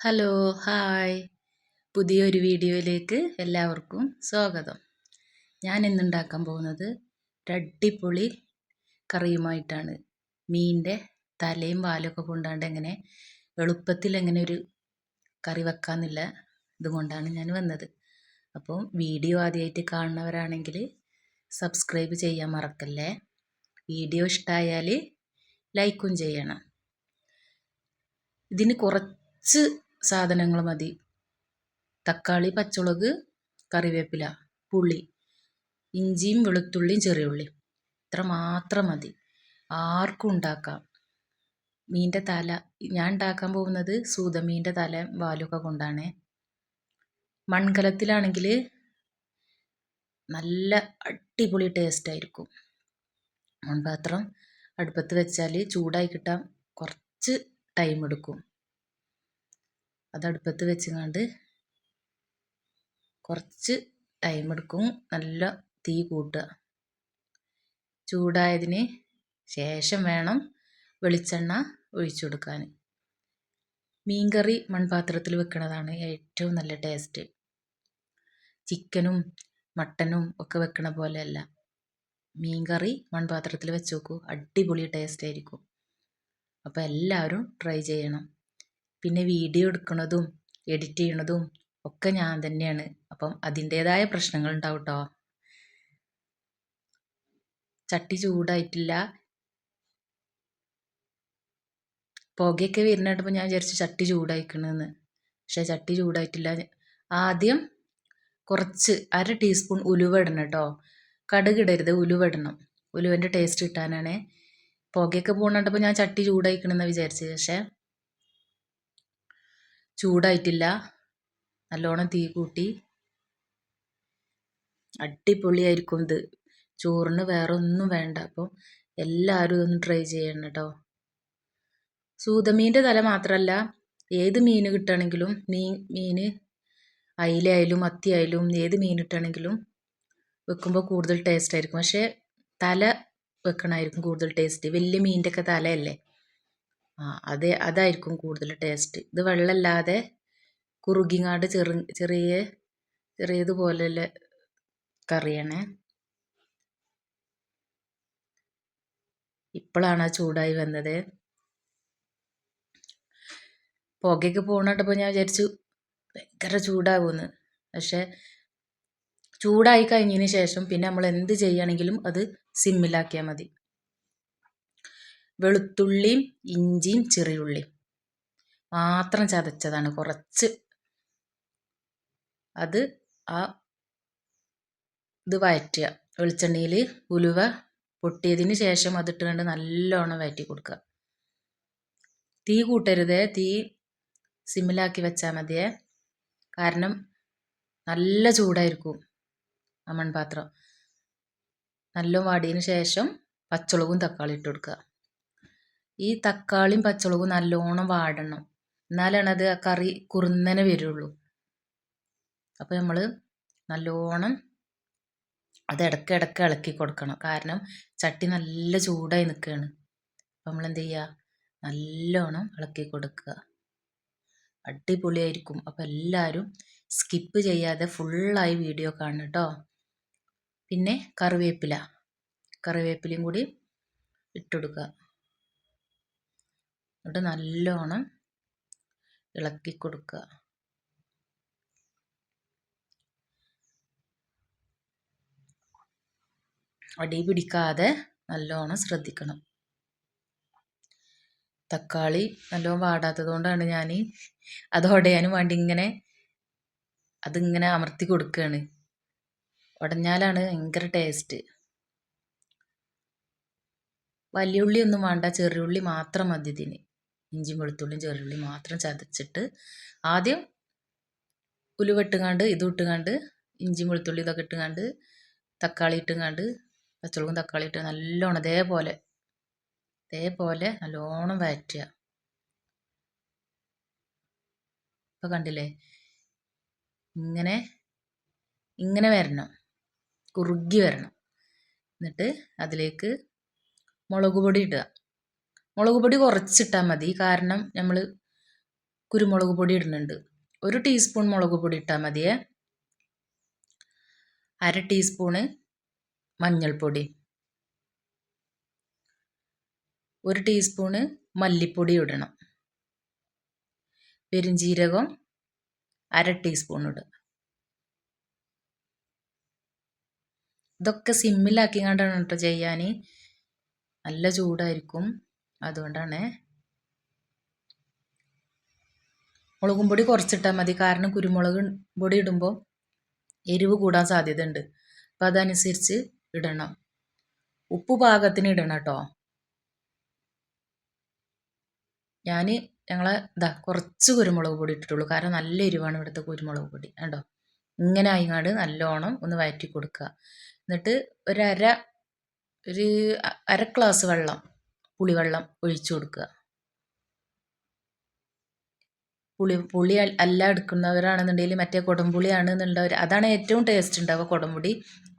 Hello hi പുതിയൊരു വീഡിയോയിലേക്ക് എല്ലാവർക്കും സ്വാഗതം. ഞാൻ ഇന്നുണ്ടാക്കാൻ പോകുന്നത് രട്ടിപ്പൊളി കറിയുമായിട്ടാണ്. മീനിന്റെ തലയും വാലൊക്കെ കൊണ്ടാണ്ട് എങ്ങനെ എളുപ്പത്തിൽ എങ്ങനെ ഒരു കറി വെക്കാമെന്നില്ല ഇതുകൊണ്ടാണ് ഞാൻ വന്നത്. അപ്പോൾ വീഡിയോ ആദ്യമായിട്ട് കാണുന്നവരാണെങ്കിൽ സബ്സ്ക്രൈബ് ചെയ്യാൻ മറക്കല്ലേ? വീഡിയോ ഇഷ്ടമായാൽ ലൈക്കും ചെയ്യണം. ഇതിന് കുറച്ച് സാധനങ്ങൾ മതി. തക്കാളി പച്ചമുളക് കറിവേപ്പില പുളി ഇഞ്ചിയും വെളുത്തുള്ളിയും ചെറിയ ഉള്ളിയും ഇത്ര മാത്രം മതി. ആർക്കും ഉണ്ടാക്കാം. മീന്റെ തല ഞാൻ ഉണ്ടാക്കാൻ പോകുന്നത് സൂതമീന്റെ തല വാലൊക്കെ കൊണ്ടാണ്. മൺകലത്തിലാണെങ്കിൽ നല്ല അടിപൊളി ടേസ്റ്റ് ആയിരിക്കും. മൺപാത്രം അടുപ്പത്ത് വെച്ചാൽ ചൂടായി കിട്ടാൻ കുറച്ച് ടൈം എടുക്കും. അത് അടുപ്പത്ത് വെച്ചങ്ങാണ്ട് കുറച്ച് ടൈം എടുക്കും നല്ല തീ കൂട്ടുക ചൂടായതിന് ശേഷം വേണം വെളിച്ചെണ്ണ ഒഴിച്ചു കൊടുക്കാൻ മീൻകറി മൺപാത്രത്തിൽ വെക്കുന്നതാണ് ഏറ്റവും നല്ല ടേസ്റ്റ്. ചിക്കനും മട്ടനും ഒക്കെ വെക്കണ പോലെയല്ല. മീൻകറി മൺപാത്രത്തിൽ വെച്ച് നോക്കൂ അടിപൊളി ടേസ്റ്റ് ആയിരിക്കും. അപ്പോൾ എല്ലാവരും ട്രൈ ചെയ്യണം. പിന്നെ വീഡിയോ എടുക്കുന്നതും എഡിറ്റ് ചെയ്യണതും ഒക്കെ ഞാൻ തന്നെയാണ്. അപ്പം അതിന്റേതായ പ്രശ്നങ്ങൾ ഉണ്ടാവും കേട്ടോ ചട്ടി ചൂടായിട്ടില്ല. പുകയൊക്കെ വരുന്നുണ്ടപ്പോൾ ഞാൻ വിചാരിച്ചു ചട്ടി ചൂടായിക്കണമെന്ന് പക്ഷേ ചട്ടി ചൂടായിട്ടില്ല. ആദ്യം കുറച്ച് അര ടീസ്പൂൺ ഉലുവ ഇടണം കേട്ടോ. കടുക് ഇടരുത് ഉലുവ ഇടണം. ഉലുവന്റെ ടേസ്റ്റ് കിട്ടാനാണ്. പുകയൊക്കെ പോകുന്നുണ്ടപ്പോൾ ഞാൻ ചട്ടി ചൂടായിക്കണമെന്ന് വിചാരിച്ചത്. പക്ഷേ ചൂടായിട്ടില്ല. നല്ലോണം തീ കൂട്ടി. അടിപൊളിയായിരിക്കും ഇത്. ചോറിന് വേറെ ഒന്നും വേണ്ട. അപ്പോൾ എല്ലാവരും ഒന്ന് ട്രൈ ചെയ്യണം കേട്ടോ സൂതമീന്റെ തല മാത്രമല്ല ഏത് മീൻ കിട്ടുകയാണെങ്കിലും മീൻ മീൻ അയിലയായാലും മത്തിയായാലും ഏത് മീൻ കിട്ടുകയാണെങ്കിലും വെക്കുമ്പോൾ കൂടുതൽ ടേസ്റ്റ് ആയിരിക്കും. പക്ഷേ തല വെക്കണമായിരിക്കും കൂടുതൽ ടേസ്റ്റ് വലിയ മീനിന്റെ ഒക്കെ തലയല്ലേ? അതെ അതായിരിക്കും കൂടുതൽ ടേസ്റ്റ് ഇത് വെള്ളമില്ലാതെ കുറുകിങ്ങാട് ചെറു ചെറിയ ചെറിയതുപോലെയുള്ള കറിയാണ്. ഇപ്പോഴാണ് ചൂടായി വന്നത്. പുകയൊക്കെ പോകണട്ടപ്പോൾ ഞാൻ വിചാരിച്ചു ഭയങ്കര ചൂടാവുമെന്ന് പക്ഷേ ചൂടായി കഴിഞ്ഞതിന് ശേഷം പിന്നെ നമ്മൾ എന്ത് ചെയ്യുകയാണെങ്കിലും അത് സിമ്മിലാക്കിയാൽ മതി. വെളുത്തുള്ളിയും ഇഞ്ചിയും ചെറിയുള്ളിയും. മാത്രം ചതച്ചതാണ് കുറച്ച്. അത് ആ ഇത് വഴറ്റുക വെളിച്ചെണ്ണയിൽ ഉലുവ പൊട്ടിയതിന് ശേഷം അതിട്ടുകൊണ്ട് നല്ലോണം വഴറ്റി കൊടുക്കുക. തീ കൂട്ടരുത്. തീ സിമ്മിലാക്കി വെച്ചാൽ മതിയേ. കാരണം നല്ല ചൂടായിരിക്കും ആ മൺപാത്രം. നല്ല വാടിയതിന് ശേഷം പച്ചമുളകും തക്കാളി ഇട്ട് കൊടുക്കുക. ഈ തക്കാളിയും പച്ചമുളകും നല്ലോണം വാടണം. എന്നാലാണ് അത് ആ കറി കുറുന്നനെ വരുള്ളൂ. അപ്പോൾ നമ്മൾ നല്ലോണം അത് ഇടയ്ക്ക് ഇടയ്ക്ക് ഇളക്കി കൊടുക്കണം. കാരണം ചട്ടി നല്ല ചൂടായി നിൽക്കുകയാണ് അപ്പം നമ്മൾ എന്ത് ചെയ്യുക നല്ലോണം ഇളക്കി കൊടുക്കുക. അടിപൊളിയായിരിക്കും. അപ്പോൾ എല്ലാവരും സ്കിപ്പ് ചെയ്യാതെ ഫുള്ളായി വീഡിയോ കാണണം കേട്ടോ പിന്നെ കറിവേപ്പില. കറിവേപ്പിലയും കൂടി ഇട്ടുകൊടുക്കുക എന്നിട്ട് നല്ലോണം ഇളക്കി കൊടുക്കുക. അടി പിടിക്കാതെ നല്ലോണം ശ്രദ്ധിക്കണം. തക്കാളി നല്ലോണം വാടാത്തത് കൊണ്ടാണ് ഞാൻ അത് ഉടയാനും വേണ്ടി ഇങ്ങനെ അതിങ്ങനെ അമർത്തി കൊടുക്കുകയാണ് ഉടഞ്ഞാലാണ് ഭയങ്കര ടേസ്റ്റ്. വലിയ ഉള്ളി ഒന്നും വേണ്ട ചെറിയ ഉള്ളി മാത്രം മതി ഇതിന്. ഇഞ്ചിയും വെളുത്തുള്ളിയും ചെറിയുള്ളി മാത്രം ചതച്ചിട്ട് ആദ്യം ഉലുവട്ടുകാണ്ട് ഇത് ഇട്ടുകാണ്ട് ഇഞ്ചിയും വെളുത്തുള്ളി ഇതൊക്കെ ഇട്ടുകാണ്ട് തക്കാളി ഇട്ടുകാണ്ട് പച്ചമുളകും തക്കാളി ഇട്ട് നല്ലോണം ഇതേപോലെ ഇതേപോലെ നല്ലോണം വഴറ്റുക. ഇപ്പം കണ്ടില്ലേ? ഇങ്ങനെ ഇങ്ങനെ വരണം. കുറുകി വരണം. എന്നിട്ട് അതിലേക്ക് മുളക് പൊടി ഇടുക. മുളക് പൊടി കുറച്ചിട്ടാൽ മതി. കാരണം നമ്മൾ കുരുമുളക് പൊടി ഇടുന്നുണ്ട്. ഒരു ടീസ്പൂൺ മുളക് പൊടി ഇട്ടാൽ മതിയേ. അര ടീസ്പൂണ് മഞ്ഞൾപ്പൊടി. ഒരു ടീസ്പൂണ് മല്ലിപ്പൊടി ഇടണം. പെരുംജീരകം അര ടീസ്പൂൺ ഇടുക. ഇതൊക്കെ സിമ്മിലാക്കി കണ്ടാണ് കേട്ടോ ചെയ്യാൻ നല്ല ചൂടായിരിക്കും. അതുകൊണ്ടാണ്. മുളകും പൊടി കുറച്ചിട്ടാൽ മതി. കാരണം കുരുമുളക് പൊടി ഇടുമ്പോൾ എരിവ് കൂടാൻ സാധ്യതയുണ്ട്. അപ്പം അതനുസരിച്ച് ഇടണം. ഉപ്പ് പാകത്തിന് ഇടണം കേട്ടോ. ഞാൻ ഞങ്ങളെ ഇതാ കുറച്ച് കുരുമുളക് പൊടി ഇട്ടിട്ടുള്ളൂ. കാരണം നല്ല എരിവാണ് ഇവിടുത്തെ കുരുമുളക് പൊടി. കണ്ടോ? ഇങ്ങനെ ആയിങ്ങാട് നല്ലോണം ഒന്ന് വയറ്റി കൊടുക്കുക എന്നിട്ട് ഒരര ഒരു അര ഗ്ലാസ് വെള്ളം പുളിവെള്ളം ഒഴിച്ചു കൊടുക്കുക. പുളി പുളി അല്ല എടുക്കുന്നവരാണെന്നുണ്ടെങ്കിൽ മറ്റേ കുടംപുളിയാണെന്നുള്ളവർ അതാണ് ഏറ്റവും ടേസ്റ്റ് ഉണ്ടാവുക കുടംപുളി.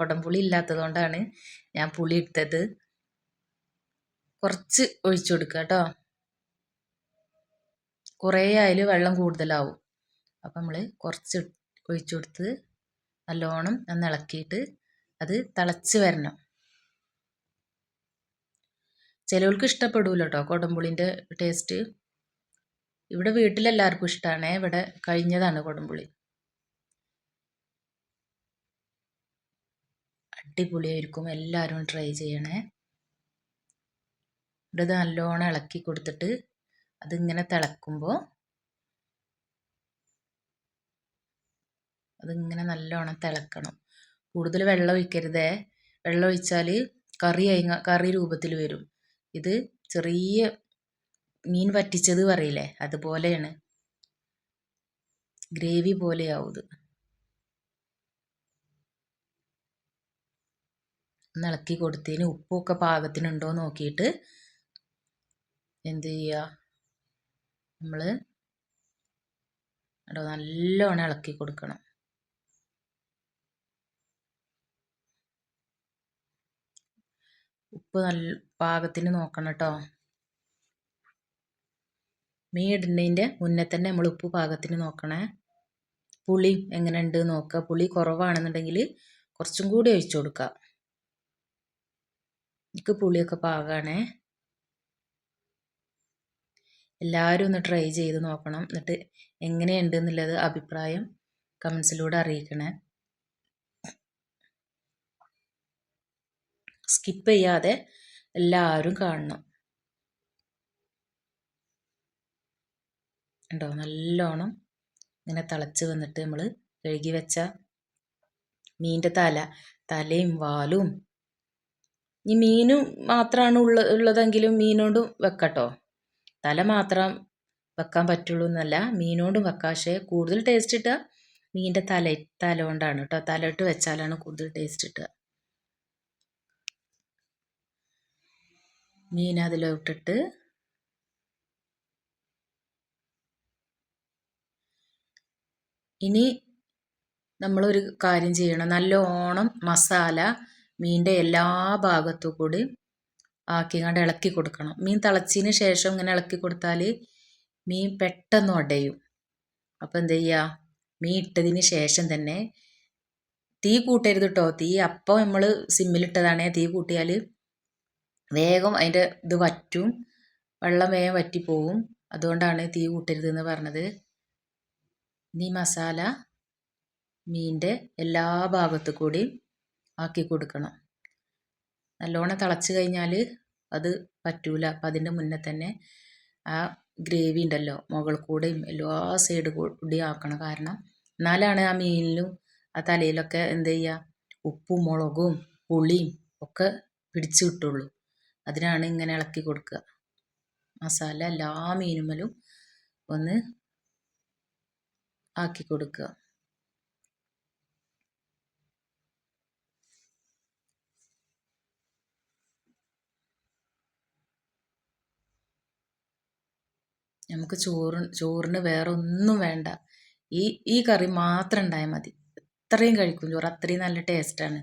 കുടംപുളി ഇല്ലാത്തതുകൊണ്ടാണ് ഞാൻ പുളി ഇട്ടത്. കുറച്ച് ഒഴിച്ചു കൊടുക്കുക കേട്ടോ. കുറേ അതിൽ വെള്ളം കൂടുതലാവും. അപ്പം നമ്മൾ കുറച്ച് ഒഴിച്ചു കൊടുത്ത് നല്ലോണം ഒന്ന് ഇളക്കിയിട്ട് അത് തിളച്ച് വരണം. ചിലവർക്ക് ഇഷ്ടപ്പെടില്ല കേട്ടോ കൊടംപുളിന്റെ ടേസ്റ്റ് ഇവിടെ വീട്ടിലെല്ലാവർക്കും ഇഷ്ടമാണ് ഇവിടെ കഴിഞ്ഞതാണ് കൊടംപുളി. അടിപൊളിയായിരിക്കും എല്ലാവരും ട്രൈ ചെയ്യണേ. ഇവിടെ ഇത് നല്ലോണം ഇളക്കി കൊടുത്തിട്ട് അതിങ്ങനെ തിളക്കുമ്പോൾ അതിങ്ങനെ നല്ലോണം തിളക്കണം. കൂടുതൽ വെള്ളം ഒഴിക്കരുതേ. വെള്ളം ഒഴിച്ചാൽ കറി കറി രൂപത്തിൽ വരും. ഇത് ചെറിയ മീൻ വറ്റിച്ചത് പറയില്ലേ? അതുപോലെയാണ്. ഗ്രേവി പോലെയാവും ഇത്. ഇളക്കി കൊടുത്തതിന് ഉപ്പൊക്കെ പാകത്തിനുണ്ടോ നോക്കിയിട്ട് എന്ത് ചെയ്യുക? നമ്മൾ നല്ലോണം ഇളക്കി കൊടുക്കണം. ഉപ്പ് നല്ല പാകത്തിന് നോക്കണം കേട്ടോ മീൻ ഇടുന്നതിന്റെ മുന്നേ തന്നെ നമ്മൾ ഉപ്പ് പാകത്തിന് നോക്കണേ. പുളി എങ്ങനെയുണ്ട് നോക്കുക പുളി കുറവാണെന്നുണ്ടെങ്കിൽ കുറച്ചും കൂടി ഒഴിച്ചു കൊടുക്കുക എനിക്ക് പുളിയൊക്കെ പാകമാണേ എല്ലാവരും ഒന്ന് ട്രൈ ചെയ്ത് നോക്കണം. എന്നിട്ട് എങ്ങനെയുണ്ട് എന്നുള്ളത് അഭിപ്രായം കമൻസിലൂടെ അറിയിക്കണേ. സ്കിപ്പ് ചെയ്യാതെ എല്ലാവരും കാണണം. ഉണ്ടോ നല്ലോണം ഇങ്ങനെ തിളച്ച് വന്നിട്ട് നമ്മൾ കഴുകി വെച്ച മീനിന്റെ തല തലയും വാലും. ഈ മീനും മാത്രമാണ് ഉള്ള ഉള്ളതെങ്കിലും മീനോണ്ടും വെക്കട്ടോ. തല മാത്രം വെക്കാൻ പറ്റുള്ളൂ എന്നല്ല മീനോണ്ടും വെക്കാം. പക്ഷേ കൂടുതൽ ടേസ്റ്റ് കിട്ടുക മീനിന്റെ തല തല കൊണ്ടാണ് കേട്ടോ. തല ഇട്ട് വെച്ചാലാണ് കൂടുതൽ ടേസ്റ്റ് കിട്ടുക മീൻ അതിലോട്ടിട്ട് ഇനി നമ്മളൊരു കാര്യം ചെയ്യണം. നല്ല ഓണം മസാല മീന്റെ എല്ലാ ഭാഗത്തു കൂടി ആക്കിങ്ങാണ്ട് ഇളക്കി കൊടുക്കണം. മീൻ തിളച്ചതിന് ശേഷം ഇങ്ങനെ ഇളക്കി കൊടുത്താൽ മീൻ പെട്ടെന്ന് ഉടയും അപ്പോൾ എന്ത് ചെയ്യുക മീൻ ഇട്ടതിന് ശേഷം തന്നെ തീ കൂട്ടരുത് കേട്ടോ തീ അപ്പോൾ നമ്മൾ സിമ്മിലിട്ടതാണേ. തീ കൂട്ടിയാൽ വേഗം അതിന്റെ ഇത് വറ്റും. വെള്ളം വേഗം വറ്റിപ്പോവും. അതുകൊണ്ടാണ് തീ കൂട്ടരുത് എന്ന് പറഞ്ഞത്. ഇനി മസാല മീന്റെ എല്ലാ ഭാഗത്തു കൂടി ആക്കി കൊടുക്കണം. നല്ലോണം തിളച്ച് കഴിഞ്ഞാൽ അത് പറ്റൂല. അപ്പം അതിന്റെ മുന്നേ തന്നെ ആ ഗ്രേവി ഉണ്ടല്ലോ മുകളിൽ കൂടെയും എല്ലാ സൈഡ് കൂടി ആക്കണം. കാരണം എന്നാലാണ് ആ മീനിലും ആ തലയിലൊക്കെ എന്ത് ചെയ്യുക? ഉപ്പും മുളകും പുളിയും ഒക്കെ പിടിച്ചു കിട്ടുള്ളൂ. അതിനാണ് ഇങ്ങനെ ഇളക്കി കൊടുക്കുക. മസാല എല്ലാ മീനുമലും ഒന്ന് ആക്കി കൊടുക്കുക. നമുക്ക് ചോറ് ചോറിന് വേറെ ഒന്നും വേണ്ട. ഈ ഈ കറി മാത്രം ഉണ്ടായാൽ മതി. ഇത്രയും കഴിക്കും ചോറ്. അത്രയും നല്ല ടേസ്റ്റാണ്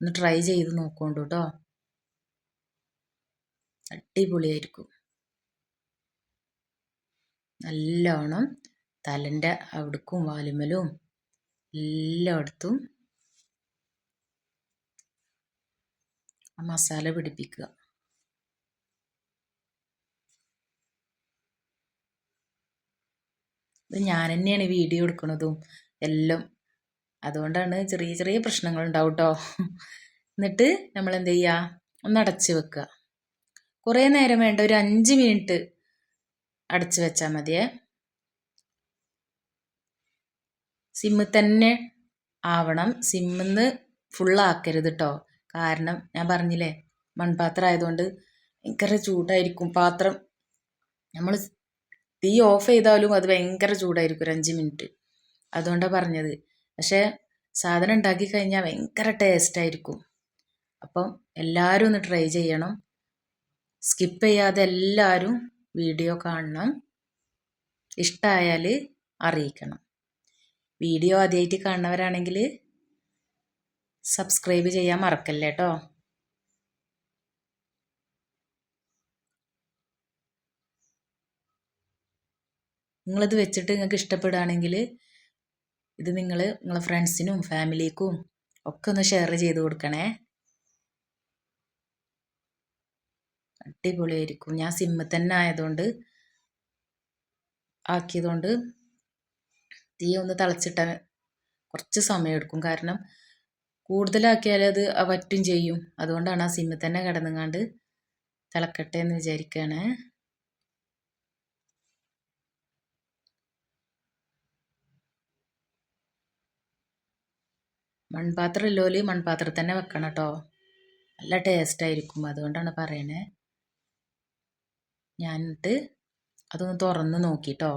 ഒന്ന് ട്രൈ ചെയ്ത് നോക്കോണ്ടു കേട്ടോ അടിപൊളിയായിരിക്കും. നല്ലോണം തലന്റെ അവിടുക്കും വാലുമലും എല്ലായിടത്തും ആ മസാല പിടിപ്പിക്കുക. ഇത് ഞാൻ തന്നെയാണ് വീഡിയോ എടുക്കുന്നതും എല്ലാം. അതുകൊണ്ടാണ് ചെറിയ ചെറിയ പ്രശ്നങ്ങൾ ഉണ്ടാവും കേട്ടോ എന്നിട്ട് നമ്മൾ എന്ത് ചെയ്യുക? ഒന്ന് അടച്ച് വെക്കുക. കുറേ നേരം വേണ്ട ഒരു അഞ്ച് മിനിറ്റ് അടച്ചു വെച്ചാൽ മതിയേ. സിമ്മ് തന്നെ ആവണം. സിമ്മിന്ന് ഫുള്ളാക്കരുത് കേട്ടോ കാരണം ഞാൻ പറഞ്ഞില്ലേ മൺപാത്രം ആയതുകൊണ്ട് ഭയങ്കര ചൂടായിരിക്കും. പാത്രം നമ്മൾ തീ ഓഫ് ചെയ്താലും അത് ഭയങ്കര ചൂടായിരിക്കും ഒരു അഞ്ച് മിനിറ്റ്. അതുകൊണ്ടാണ് പറഞ്ഞത്. പക്ഷേ സാധനം ഉണ്ടാക്കി കഴിഞ്ഞാൽ ഭയങ്കര ടേസ്റ്റ് ആയിരിക്കും. അപ്പം എല്ലാവരും ഒന്ന് ട്രൈ ചെയ്യണം. സ്കിപ്പ് ചെയ്യാതെ എല്ലാവരും വീഡിയോ കാണണം. ഇഷ്ടമായാൽ അറിയിക്കണം. വീഡിയോ ആദ്യമായിട്ട് കാണുന്നവരാണെങ്കിൽ സബ്സ്ക്രൈബ് ചെയ്യാൻ മറക്കല്ലേ കേട്ടോ നിങ്ങളിത് വെച്ചിട്ട് നിങ്ങൾക്ക് ഇഷ്ടപ്പെടുകയാണെങ്കിൽ ഇത് നിങ്ങൾ നിങ്ങളെ ഫ്രണ്ട്സിനും ഫാമിലിക്കും ഒക്കെ ഒന്ന് ഷെയർ ചെയ്ത് കൊടുക്കണേ. അടിപൊളിയായിരിക്കും. ഞാൻ സിമ്മിൽ തന്നെ ആയതുകൊണ്ട് ആക്കിയതുകൊണ്ട് തീ ഒന്ന് തിളച്ചിട്ട കുറച്ച് സമയം എടുക്കും കാരണം കൂടുതലാക്കിയാൽ അത് വറ്റും ചെയ്യും. അതുകൊണ്ടാണ് ആ സിമ്മിൽ തന്നെ കിടന്നുങ്ങാണ്ട് തിളക്കട്ടെ എന്ന് വിചാരിക്കുകയാണ് മൺപാത്രം ഇല്ലോൽ മൺപാത്രത്തിൽ തന്നെ വെക്കണം കേട്ടോ നല്ല ടേസ്റ്റ് ആയിരിക്കും. അതുകൊണ്ടാണ് പറയണേ. ഞാനിട്ട് അതൊന്ന് തുറന്ന് നോക്കിട്ടോ.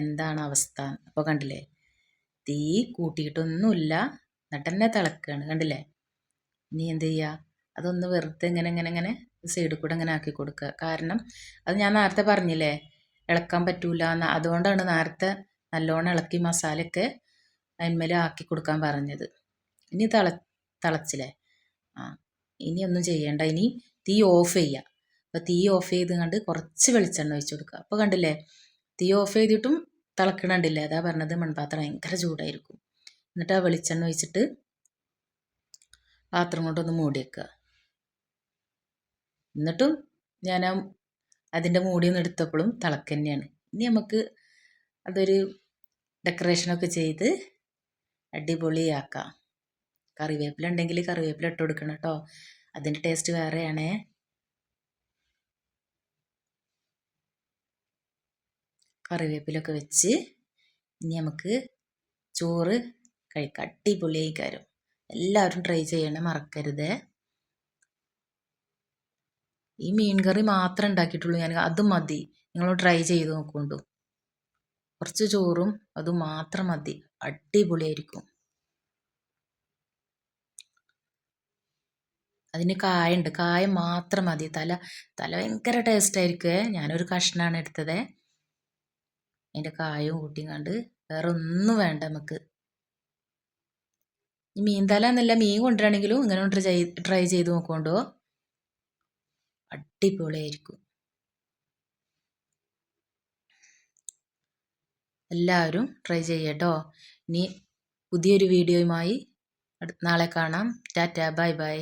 എന്താണ് അവസ്ഥ? അപ്പോൾ കണ്ടില്ലേ? തീ കൂട്ടിയിട്ടൊന്നുമില്ല. എന്നിട്ട് തന്നെ തിളക്കുകയാണ് കണ്ടില്ലേ? നീ എന്ത് ചെയ്യുക അതൊന്ന് വെറുതെ ഇങ്ങനെ ഇങ്ങനെ ഇങ്ങനെ സൈഡിൽ കൂടെ ഇങ്ങനെ ആക്കി കൊടുക്കുക. കാരണം അത് ഞാൻ നേരത്തെ പറഞ്ഞില്ലേ? ഇളക്കാൻ പറ്റൂല അതുകൊണ്ടാണ് നേരത്തെ നല്ലോണം ഇളക്കി മസാലയൊക്കെ അതിന്മേൽ ആക്കി കൊടുക്കാൻ പറഞ്ഞത്. ഇനി തിള തിളച്ചില്ലേ? ആ ഇനി ഒന്നും ചെയ്യേണ്ട. ഇനി തീ ഓഫ് ചെയ്യുക അപ്പോൾ തീ ഓഫ് ചെയ്ത് കണ്ട് കുറച്ച് വെളിച്ചെണ്ണ ഒഴിച്ച് കൊടുക്കുക. അപ്പോൾ കണ്ടില്ലേ? തീ ഓഫ് ചെയ്തിട്ടും തിളക്കണണ്ടില്ല? അതാ പറഞ്ഞത് മൺപാത്രം ഭയങ്കര ചൂടായിരിക്കും. എന്നിട്ട് ആ വെളിച്ചെണ്ണ ഒഴിച്ചിട്ട് പാത്രം കൊണ്ടൊന്ന് മൂടി വെക്കുക. എന്നിട്ടും ഞാൻ ആ അതിന്റെ മൂടിയൊന്നും എടുത്തപ്പോഴും തിളക്ക തന്നെയാണ്. ഇനി നമുക്ക് അതൊരു ഡെക്കറേഷനൊക്കെ ചെയ്ത് അടിപൊളിയാക്കാം. കറിവേപ്പില ഉണ്ടെങ്കിൽ കറിവേപ്പില ഇട്ട് കൊടുക്കണം കേട്ടോ. അതിന്റെ ടേസ്റ്റ് വേറെയാണേ. കറിവേപ്പിലൊക്കെ വെച്ച് ഇനി നമുക്ക് ചോറ് കഴിക്കാം. അടിപൊളിയായി കാര്യം എല്ലാവരും ട്രൈ ചെയ്യണം മറക്കരുത്. ഈ മീൻ കറി മാത്രമേ ഉണ്ടാക്കിയിട്ടുള്ളൂ ഞാൻ. അത് മതി. നിങ്ങൾ ട്രൈ ചെയ്ത് നോക്കൊണ്ടു. കുറച്ച് ചോറും അത് മാത്രം മതി. അടിപൊളിയായിരിക്കും അതിന് കായുണ്ട്. കായ മാത്രം മതി. തല തല ഭയങ്കര ടേസ്റ്റ് ആയിരിക്കുമേ ഞാനൊരു കഷ്ണമാണ് എടുത്തത്. അതിന്റെ കായും കൂട്ടിയും കണ്ട് വേറെ ഒന്നും വേണ്ട നമുക്ക് ഈ മീൻ തല എന്നല്ല മീൻ കൊണ്ടുവരാണെങ്കിലും ഇങ്ങനെ ട്രൈ ചെയ്ത് നോക്കൊണ്ടോ അടിപൊളിയായിരിക്കും. എല്ലാവരും ട്രൈ ചെയ്യട്ടോ. ഇനി പുതിയൊരു വീഡിയോയുമായി നാളെ കാണാം. Ta-ta bye bye.